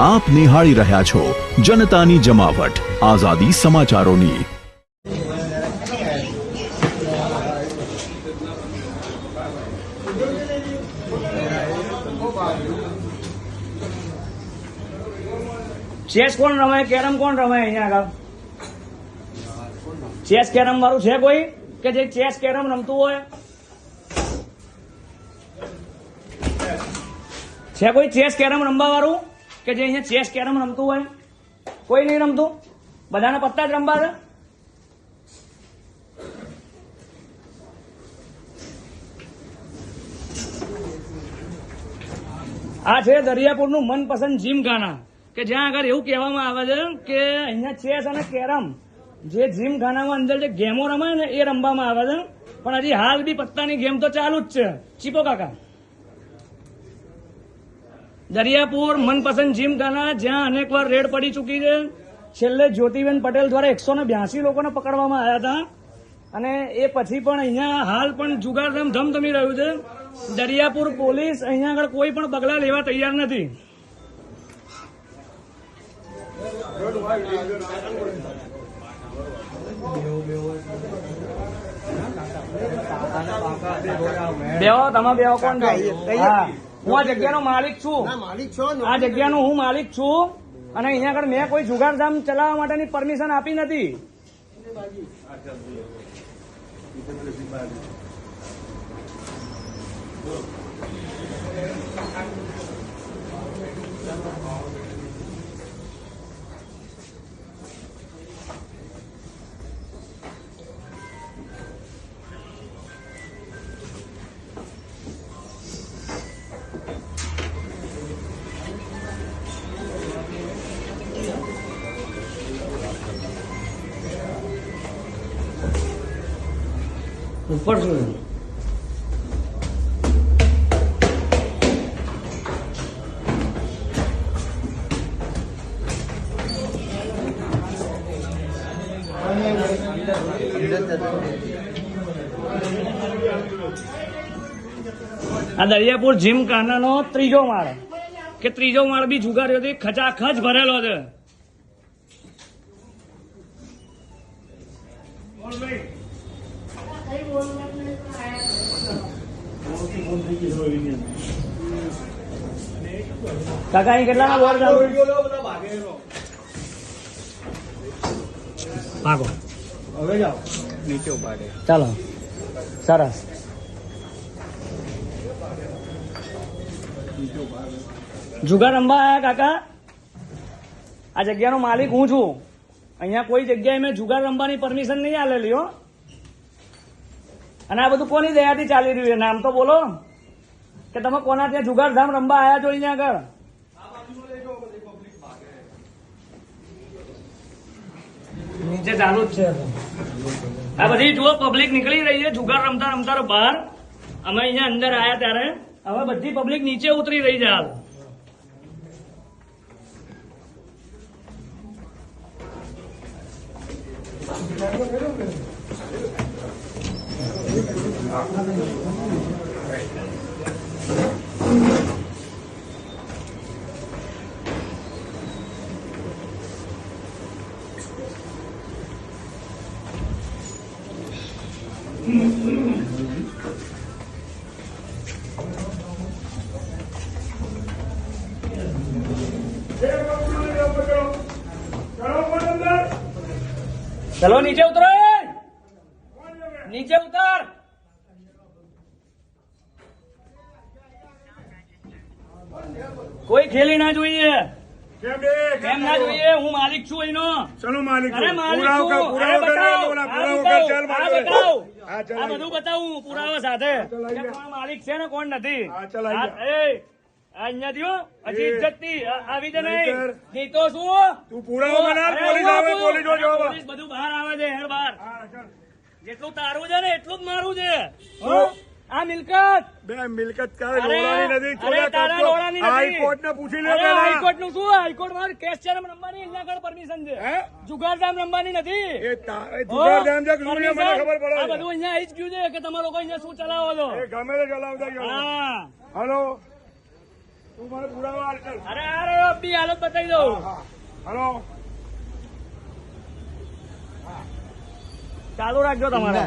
આપ નિહાળી રહ્યા છો જનતાની જમાવટ. આઝાદી સમાચારોની. ચેસ કોણ રમે કેરમ કોણ રમે અહીંયા આગળ? ચેસ કેરમ વાળું છે કોઈ? કે જે ચેસ કેરમ રમતું હોય? છે કોઈ ચેસ કેરમ રમવા વાળું? કે જે અહીંયા ચેસ કેરમ રમતું હોય, કોઈ નહીં રમતું? બધાના પત્તા જ રમવા છે આ છે દરિયાપુરનું મનપસંદ જીમખાના કે જ્યાં આગળ એવું કહેવામાં આવે છે કે અહીંયા ચેસ અને કેરમ, જે જીમખાનામાં અંદર જે ગેમો રમાય ને એ રમવામાં આવે છે. પણ હજી હાલ બી પત્તાની ગેમ તો ચાલુ જ છે. ચીપો કાકા. દરિયાપુર મનપસંદ જીમખાના જ્યાં અનેક વાર રેડ પડી ચૂકી છે. છેલ્લે જ્યોતિબેન પટેલ દ્વારા એકસો ને બ્યાસી લોકોને પકડવામાં આવ્યા હતા. અને એ પછી પણ અહીંયા હાલ પણ જુગાર ધમધમી રહ્યું છે. દરિયાપુર પોલીસ અહીંયા આગળ કોઈ પણ પગલા લેવા તૈયાર નથી. બેહો તમે બેહો કોણ? હા આ જગ્યાનો માલિક છું. માલિક છો ને? આ જગ્યાનો હું માલિક છું. અને અહીંયા આગળ મેં કોઈ જુગારધામ ચલાવવા માટેની પરમિશન આપી નથી. ઉપર શું આ દરિયાપુર જીમ ખાનાનો ત્રીજો માળ, કે ત્રીજો માળ બી જુગારીઓથી ખચાખચ ભરેલો છે. કાકા અહીં કેટલાના બોર્ડ ચાલુ? ભાગો હવે જાઓ. નીચે ઉપાડે ચાલો. સરસ. જુગાર રમવા આવ્યા કાકા? આ જગ્યાનો માલિક હું છું. અહીંયા કોઈ જગ્યાએ મેં જુગાર રમવાની પરમિશન નહીં આલેલી હો. અને આ બધું કોની દયાથી ચાલી રહ્યું છે? નામ તો બોલો. કે તમે કોના ત્યાં જુગાર ધામ રમવા આવ્યા છો અહીંયા આગળ? નીચે ચાલુ જ છે. આ બધી જુઓ પબ્લિક નીકળી રહી છે, જુગાર રમતા રમતા બહાર. અમે અહીંયા અંદર આયા ત્યારે. હવે બધી પબ્લિક નીચે ઉતરી રહી છે હાલ. ચલો નીચે ઉતરો નીચે ઉતર કોઈ ખેલી ના જોઈએ કેમ ના જોઈએ હું માલિક છું એનો ચલો માલિક અરે માલિક છું અરે બતાવ ચાલ માલિક બતાવ આ બધું બતાવું પુરાવા સાથે. કોણ માલિક છે ને કોણ નથી? હા, ચાલ આવી આ- જા. એ આ અહીંયા થયો? હજી ઇજ્જતથી આવી જ નહીં. નહીં તો શું તું પુરાવો બનાવ, પોલીસ આવે, પોલીસ બધું બહાર આવે છે હેર બહાર. જેટલું તારું છે ને એટલું જ મારું છે? આ મિલકત! બે મિલકત લોડાની નથી. હાઈકોર્ટ ને પૂછી લે પેલા. હાઈકોર્ટનું શું? હાઈકોર્ટમાં કેસ છે રમવાની અહીંયા આગળ પરમિશન છે. હે? જુગારધામ રમવાની નથી. એ જુગારધામ છે કે શું છે મને ખબર પડે. આ બધું અહીંયા આવી જ ગયું છે કે તમે લોકો અહીંયા શું ચલાવો છો? એ ગમે તે ચલાવતા ગયો હા. હલો. તું મને પુરાવા અરે અરે અબી હાલત બતાવી દઉં. હલો. ચાલુ રાખજો તમારે.